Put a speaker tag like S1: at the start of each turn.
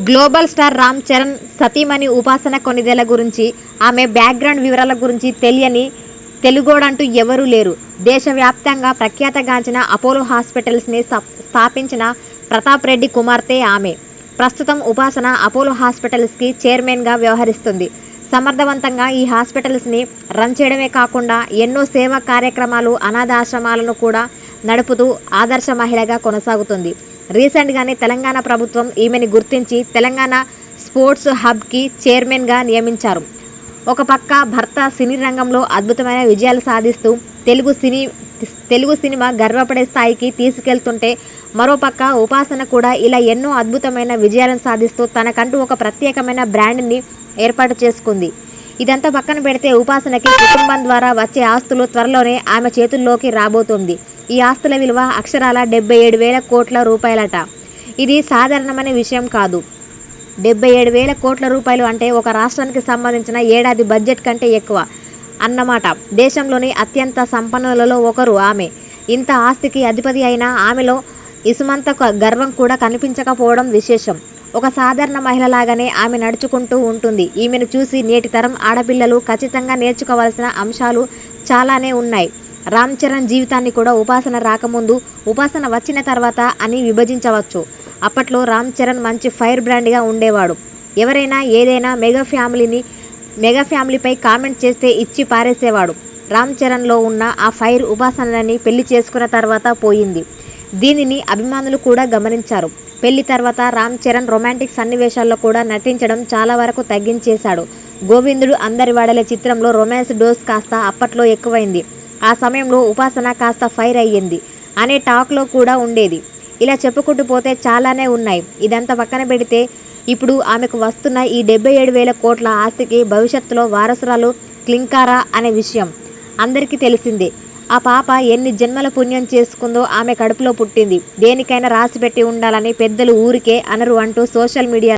S1: Global star Ram Charan సతీమణి ఉపాసన కొనిదెల గురించి ఆమె బ్యాక్గ్రౌండ్ వివరాల గురించి తెలియని తెలుగోడంటూ ఎవరూ లేరు. దేశవ్యాప్తంగా ప్రఖ్యాతగాంచిన అపోలో హాస్పిటల్స్ని స్థాపించిన ప్రతాప్ రెడ్డి కుమార్తె ఆమె. ప్రస్తుతం ఉపాసన అపోలో హాస్పిటల్స్కి చైర్మన్గా వ్యవహరిస్తుంది. సమర్థవంతంగా ఈ హాస్పిటల్స్ని రన్ చేయడమే కాకుండా ఎన్నో సేవా కార్యక్రమాలు అనాథాశ్రమాలను కూడా నడుపుతూ ఆదర్శ మహిళగా కొనసాగుతుంది. రీసెంట్గానే తెలంగాణ ప్రభుత్వం ఈమెని గుర్తించి తెలంగాణ స్పోర్ట్స్ హబ్కి చైర్మన్గా నియమించారు. ఒక పక్క భర్త సినీ రంగంలో అద్భుతమైన విజయాలు సాధిస్తూ తెలుగు సినీ తెలుగు సినిమా గర్వపడే స్థాయికి తీసుకెళ్తుంటే మరోపక్క ఉపాసన కూడా ఇలా ఎన్నో అద్భుతమైన విజయాలను సాధిస్తూ తనకంటూ ఒక ప్రత్యేకమైన బ్రాండ్ని ఏర్పాటు చేసుకుంది. ఇదంతా పక్కన పెడితే ఉపాసనకి కుటుంబం ద్వారా వచ్చే ఆస్తులు త్వరలోనే ఆమె చేతుల్లోకి రాబోతుంది. ఈ ఆస్తుల విలువ అక్షరాల డెబ్బై ఏడు వేల కోట్ల రూపాయలట. ఇది సాధారణమైన విషయం కాదు. డెబ్బై ఏడు వేల కోట్ల రూపాయలు అంటే ఒక రాష్ట్రానికి సంబంధించిన ఏడాది బడ్జెట్ కంటే ఎక్కువ అన్నమాట. దేశంలోని అత్యంత సంపన్నులలో ఒకరు ఆమె. ఇంత ఆస్తికి అధిపతి అయిన ఆమెలో ఇసుమంత గర్వం కూడా కనిపించకపోవడం విశేషం. ఒక సాధారణ మహిళలాగానే ఆమె నడుచుకుంటూ ఉంటుంది. ఈమెను చూసి నేటి తరం ఆడపిల్లలు ఖచ్చితంగా నేర్చుకోవాల్సిన అంశాలు చాలానే ఉన్నాయి. రామ్ చరణ్ జీవితాన్ని కూడా ఉపాసన రాకముందు ఉపాసన వచ్చిన తర్వాత అని విభజించవచ్చు. అప్పట్లో రామ్ చరణ్ మంచి ఫైర్ బ్రాండ్గా ఉండేవాడు. ఎవరైనా ఏదైనా మెగా ఫ్యామిలీని మెగా ఫ్యామిలీపై కామెంట్ చేస్తే ఇచ్చి పారేసేవాడు. రామ్ చరణ్లో ఉన్న ఆ ఫైర్ ఉపాసనని పెళ్ళి చేసుకున్న తర్వాత పోయింది. దీనిని అభిమానులు కూడా గమనించారు. పెళ్ళి తర్వాత రామ్ చరణ్ రొమాంటిక్ సన్నివేశాల్లో కూడా నటించడం చాలా వరకు తగ్గించేశాడు. గోవిందుడు అందరి వాడలే చిత్రంలో రొమాన్స్ డోస్ కాస్త అప్పట్లో ఎక్కువైంది. ఆ సమయంలో ఉపాసన కాస్త ఫైర్ అయ్యింది. అనే టాక్లో కూడా ఉండేది. ఇలా చెప్పుకుంటూ పోతే చాలానే ఉన్నాయి. ఇదంతా పక్కన పెడితే ఇప్పుడు ఆమెకు వస్తున్న ఈ డెబ్బై ఏడు వేల కోట్ల ఆస్తికి భవిష్యత్తులో వారసురాలు క్లింకారా అనే విషయం అందరికీ తెలిసిందే. ఆ పాప ఎన్ని జన్మల పుణ్యం చేసుకుందో ఆమె కడుపులో పుట్టింది. దేనికైనా రాసిపెట్టి ఉండాలని పెద్దలు ఊరికే అనరు అంటూ సోషల్ మీడియా